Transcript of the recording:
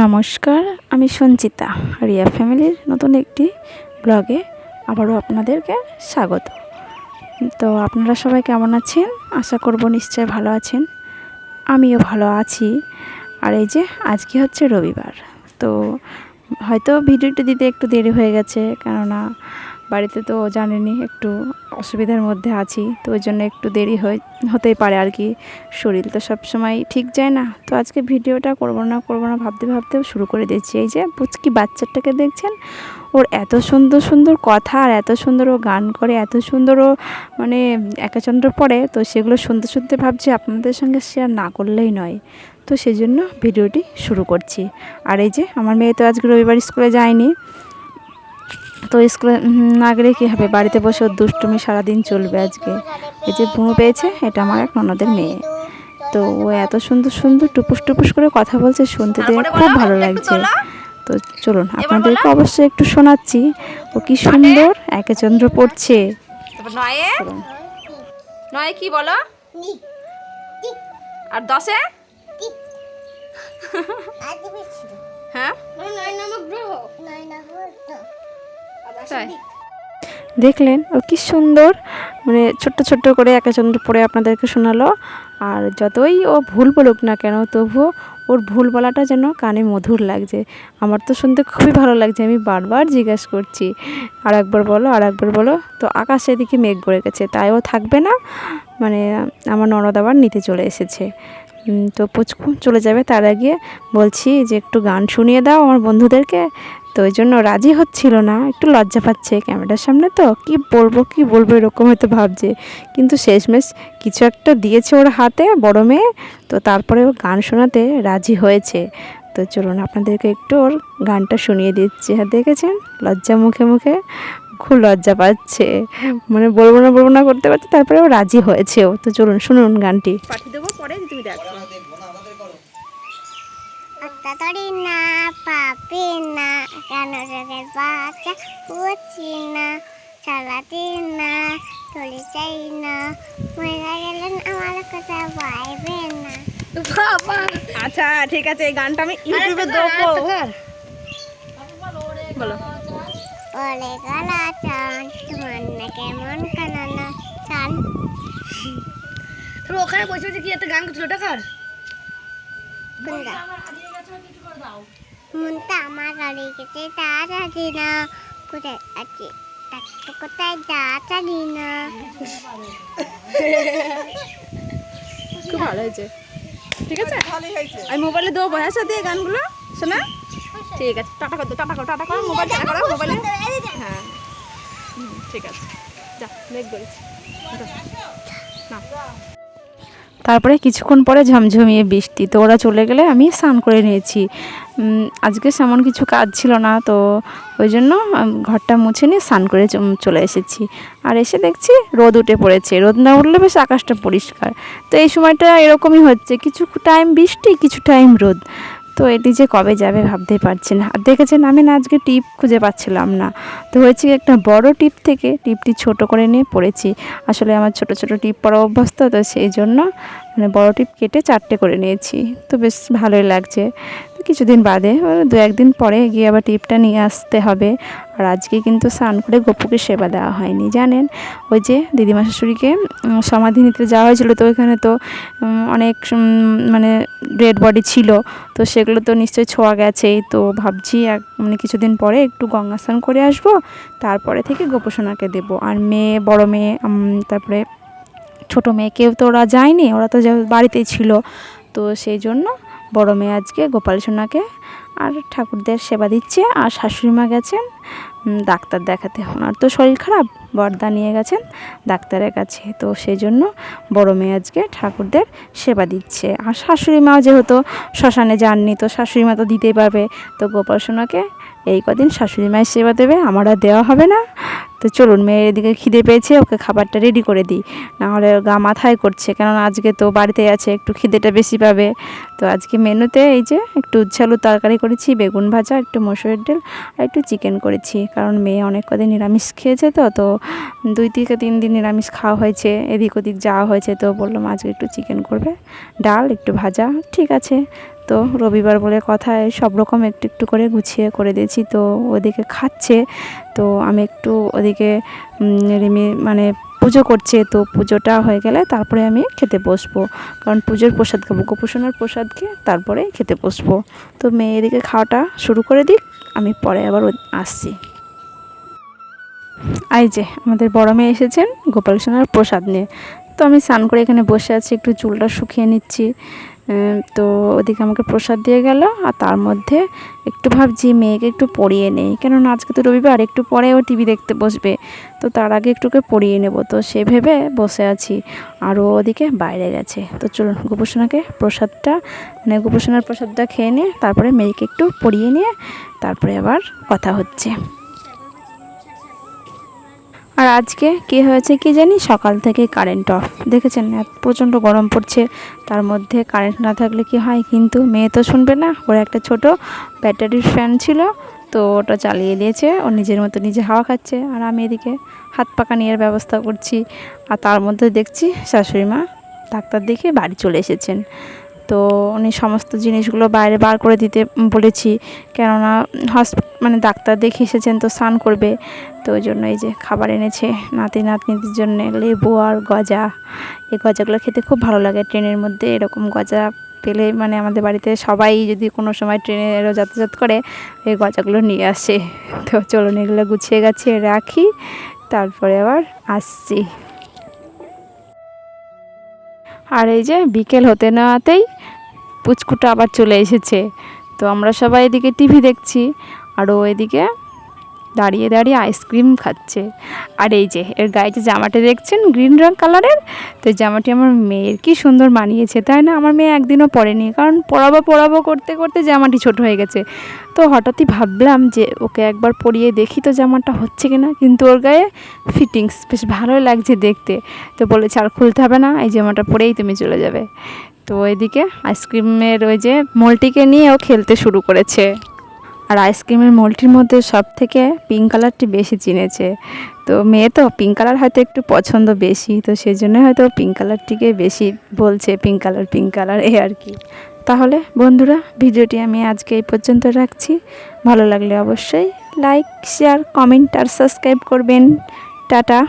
নমস্কার, আমি সঞ্চিতা, রিয়া ফ্যামিলির নতুন একটি ব্লগে আবারও আপনাদেরকে স্বাগত। তো আপনারা সবাই কেমন আছেন? আশা করব নিশ্চয় ভালো আছেন। আমিও ভালো আছি। আর এই যে আজকে হচ্ছে রবিবার, তো হয়তো ভিডিওটি দিতে একটু দেরি হয়ে গেছে, কেননা বাড়িতে তো জানেনি, একটু অসুবিধার মধ্যে আছি, তো ওই জন্য একটু দেরি হয়ে, হতেই পারে আর কি। শরীর তো সব সময় ঠিক যায় না, তো আজকে ভিডিওটা করব না করব না, ভাবতে ভাবতেও শুরু করে দিয়েছি। এই যে পুচকি বাচ্চাটাকে দেখছেন? ওর এত সুন্দর সুন্দর কথা আর এত সুন্দর ও গান করে, এত সুন্দর ও মানে একাচন্দ্র পড়ে, তো সেগুলো শুনতে শুনতে ভাবছি আপনাদের সঙ্গে শেয়ার না করলেই নয়। তো সেই জন্য ভিডিওটি শুরু করছি। আর এই যে আমার মেয়ে তো আজকে রবিবার স্কুলে যায়নি তো স্কুলে না গেলে কী হবে? বাড়িতে বসে ওর দুষ্টুমি সারাদিন চলবে আজকে। এই যে ভুঁড়ো পেয়েছে এটা আমার এক ননদের মেয়ে। তো ও এত সুন্দর সুন্দর টুপুস টুপুস করে কথা বলছে শুনতে দিয়ে তারপরে খুব ভালো লাগছে। তো চলুন আপনাদেরকে অবশ্যই একটু শোনাচ্ছি। ও কি সুন্দর একে চন্দ্র পড়ছে। নয়ে? কি বলো? আর দশে? হ্যাঁ? তাই। দেখলেন ও কি সুন্দর। মানে ছোট্ট ছোট্ট করে একে চন্দ্র পড়ে আপনাদেরকে শোনালো। আর যতই ও ভুল বলুক না কেন তবুও ওর ভুল বলাটা যেন কানে মধুর লাগছে। আমার তো শুনতে খুবই ভালো লাগছে আমি বারবার জিজ্ঞাসা করছি। আর একবার বলো আর একবার বলো। তো আকাশ এদিকে মেঘ গড়ে গেছে তাই ও থাকবে না। মানে আমার ননদ আবার নিতে চলে এসেছে। তো পুচকু চলে যাবে তার আগে বলছি যে একটু গান শুনিয়ে দাও আমার বন্ধুদেরকে। তো ওই জন্য রাজি হচ্ছিল না, একটু লজ্জা পাচ্ছে ক্যামেরার সামনে তো, কি বলব কি বলব এরকম হয়তো ভাবছে। কিন্তু শেষমেশ কিছু একটা দিয়েছে ওর হাতে, বড় মেয়ে, তো তারপরে ও গান শোনাতে রাজি হয়েছে। তো চলুন আপনাদেরকে একটু ওর গানটা শুনিয়ে দিচ্ছি। হ্যাঁ দেখেছেন? লজ্জা মুখে মুখে খুব লজ্জা পাচ্ছে। মানে বলব না বলব না করতে পারছে, তারপরে ও রাজি হয়েছেও। তো চলুন শুনুন গানটি। পাঠিয়ে দেবো পরে তুমি দেখো। তরি না পাপি না কেন চোখের বাচ্চা বুঝছি না। চালাতে না চলে চাই না। মরে গেলেন আমার কথা পাইবে না। আচ্ছা ঠিক আছে এই গানটা আমি ইউটিউবে দেবো। বলো। বলে গলা চান তোমার না কেমন কানানা চান। ওখানে বসে বসে কি একটা গান করছিল ওটা কার। কোনটা? মনটা আমার গাড়ি গেছে তা জানি না। কোথায় আছে? তাকে কোথায় যা জানি না? খুব ভালো হয়েছে। ঠিক আছে? আমি মোবাইলে দেবো বয়ার সাথে এই গানগুলো শোনা? ঠিক আছে টাটা করো টাটা করো টাটা করো মোবাইল টাটা করো মোবাইলে। হ্যাঁ। ঠিক আছে। যা মেঘ করেছি। না। তারপরে কিছুক্ষণ পরে ঝমঝমিয়ে বৃষ্টি, তো ওরা চলে গেলে আমি স্নান করে নিয়েছি। আজকে সেমন কিছু কাজ ছিল না, তো ওই জন্য ঘরটা মুছে নিয়ে স্নান করে চলে এসেছি। আর এসে দেখছি রোদ উঠে পড়েছে। রোদ না উঠলে বেশ আকাশটা পরিষ্কার। তো এই সময়টা এরকমই হচ্ছে। কিছু টাইম বৃষ্টি, কিছু টাইম রোদ। তো এটি যে কবে যাবে ভাবতেই পারছি না। আর দেখেছেন, আমি না আজকে টিপ খুঁজে পাচ্ছিলাম না। তো হয়েছে একটা বড় টিপ থেকে টিপটি ছোট করে নিয়ে পড়েছি। আসলে আমার ছোট ছোট টিপ পড়া অভ্যস্ত, তো সেই জন্য মানে বড় টিপ কেটে চারটে করে নিয়েছি। তো বেশ ভালোই লাগছে। কিছুদিন বাদে দু একদিন পরে গিয়ে আবার টিপটা নিয়ে আসতে হবে। আর আজকে কিন্তু স্নান করে গপুকে সেবা দেওয়া হয়নি, জানেন? ওই যে দিদিমা শাশুড়িকে সমাধি নিতে যাওয়া হয়েছিল তো ওইখানে তো অনেক মানে ডেড বডি ছিল, তো সেগুলো তো নিশ্চয়ই ছোঁয়া গেছেই। তো ভাবছি এক মানে কিছুদিন পরে একটু গঙ্গা স্নান করে আসব, তারপরে থেকে গোপোষণাকে দেবো। আর মেয়ে, বড় মেয়ে তারপরে ছোটো মেয়ে কেউ তো ওরা যায়নি, ওরা তো বাড়িতেই ছিল। তো সেই জন্য বড় মেয়ে আজকে, গোপাল সোনাকে। আর ঠাকুরদের সেবা দিচ্ছে, আর শাশুড়ি মা গেছেন ডাক্তার দেখাতে। ওনার তো শরীর খারাপ, বর্দা নিয়ে গেছেন ডাক্তারের কাছে। তো সেই জন্য বড় মেয়ে আজকে ঠাকুরদের সেবা দিচ্ছে। আর শাশুড়ি মাও যেহেতু শ্মশানে যাননি, তো শাশুড়ি মা তো দিতেই পারবে। তো গোপাল সোনাকে এই কদিন শাশুড়ি মায়ের সেবা দেবে, আমার আর দেওয়া হবে না। তো চলুন, মেয়ের এদিকে খিদে পেয়েছে, ওকে খাবারটা রেডি করে দিই। নাহলে গা মাথায় করছে, কেননা আজকে তো বাড়িতে আছে, একটু খিদেটা বেশি পাবে। তো আজকে মেনুতে এই যে একটু উচ্ছালু তরকারি করেছি, বেগুন ভাজা, একটু মসুরের ডাল আর একটু চিকেন করেছি। কারণ মেয়ে অনেক কদিন নিরামিষ খেয়েছে তো তো দুই থেকে তিন দিন নিরামিষ খাওয়া হয়েছে, এদিক ওদিক যাওয়া হয়েছে তো বললাম আজকে একটু চিকেন করবে। ডাল, একটু ভাজা, ঠিক আছে। তো রবিবার বলে কথায় সব রকম একটু একটু করে গুছিয়ে করে দিয়েছি তো ওদিকে খাচ্ছে। তো আমি একটু ওদিকে রিমি মানে পুজো করছে, তো পুজোটা হয়ে গেলে তারপরে আমি খেতে বসবো। কারণ পুজোর প্রসাদ খাব, গোপোষণার প্রসাদ খেয়ে তারপরে খেতে বসবো। তো মেয়ে এদিকে খাওয়াটা শুরু করে দিক, আমি পরে আবার আসছি। আই যে, আমাদের বড় মেয়ে এসেছেন গোপাল সোনার প্রসাদ নিয়ে। তো আমি স্নান করে এখানে বসে আছি, একটু চুলটা শুকিয়ে নিচ্ছি। তো ওদিকে আমাকে প্রসাদ দিয়ে গেল, আর তার মধ্যে একটু ভাবছি মেয়েকে একটু পড়িয়ে নেই। কেননা আজকে তো রবিবার, একটু পরে ও টিভি দেখতে বসবে। তো তার আগে একটুকে পড়িয়ে নেব। তো সে ভেবে বসে আছি, আর ও ওদিকে বাইরে গেছে। তো চলুন গোপোষণাকে প্রসাদটা মানে গোপোষণার প্রসাদটা খেয়ে নিয়ে, তারপরে মেয়েকে একটু পড়িয়ে নিয়ে, তারপরে আবার কথা হচ্ছে। আর আজকে কি হয়েছে কি জানি? সকাল থেকে কারেন্ট অফ দেখেছেন? প্রচণ্ড গরম পড়ছে। তার মধ্যে কারেন্ট না থাকলে কি হয়? কিন্তু মেয়ে তো শুনবে না। ওর একটা ছোট ব্যাটারির ফ্যান ছিল, তো ওটা চালিয়ে দিয়েছে। ও নিজের মতো নিজে হাওয়া খাচ্ছে। আর আমি এদিকে হাত পাকা নেওয়ার ব্যবস্থা করছি। আর তার মধ্যে দেখছি শাশুড়ি মা ডাক্তার দেখে বাড়ি চলে এসেছেন। তো উনি সমস্ত জিনিসগুলো বাইরে বার করে দিতে বলেছি। কেননা হসপ মানে ডাক্তার দেখে এসেছেন তো স্নান করবে। তো ওই জন্য এই যে খাবার এনেছে নাতি নাতনিদের জন্য লেবু আর গজা। এই গজাগুলো খেতে খুব ভালো লাগে। ট্রেনের মধ্যে এরকম গজা পেলে মানে আমাদের বাড়িতে সবাই যদি কোনো সময় ট্রেনে যাতায়াত করে, এই গজাগুলো নিয়ে আসে। তো চলুন এগুলো গুছিয়ে গাছিয়ে রাখি। তারপরে আবার আসছি। আর এই যে বিকেল হতে নেওয়াতেই পুচকুটা আবার চলে এসেছে। তো আমরা সবাই এদিকে টিভি দেখছি, আরও এদিকে দাঁড়িয়ে দাঁড়িয়ে আইসক্রিম খাচ্ছে। আর এই যে, এর গায়ে যে জামাটা দেখছেন, গ্রিন রং কালারের, তো জামাটি আমার মেয়ের কি সুন্দর মানিয়েছে, তাই না? আমার মেয়ে একদিনও পরেনি, কারণ পরাবো পরাবো করতে করতে জামাটি ছোট হয়ে গেছে। তো হঠাৎই ভাবলাম যে, ওকে একবার পরিয়ে দেখি তো জামাটা হচ্ছে কি না কিন্তু ওর গায়ে ফিটিংস বেশ ভালোই লাগছে দেখতে। তো বলেছে, আর খুলতে হবে না, এই জামাটা পরেই তুমি চলে যাবে। তো এদিকে আইসক্রিমের ওই যে মলটিকে নিয়ে ও খেলতে শুরু করেছে। আর আইসক্রিমের মলটির মধ্যে সব থেকে পিঙ্ক কালারটি বেশি চিনেছে। তো মেয়ে তো পিঙ্ক কালার হয়তো একটু পছন্দ বেশি, তো সেই জন্য হয়তো পিঙ্ক কালারটিকে বেশি বলছে পিঙ্ক কালার পিঙ্ক কালার এই আর কি। তাহলে বন্ধুরা, ভিডিওটি আমি আজকে এই পর্যন্ত রাখছি। ভালো লাগলে অবশ্যই লাইক শেয়ার কমেন্ট আর সাবস্ক্রাইব করবেন। টাটা।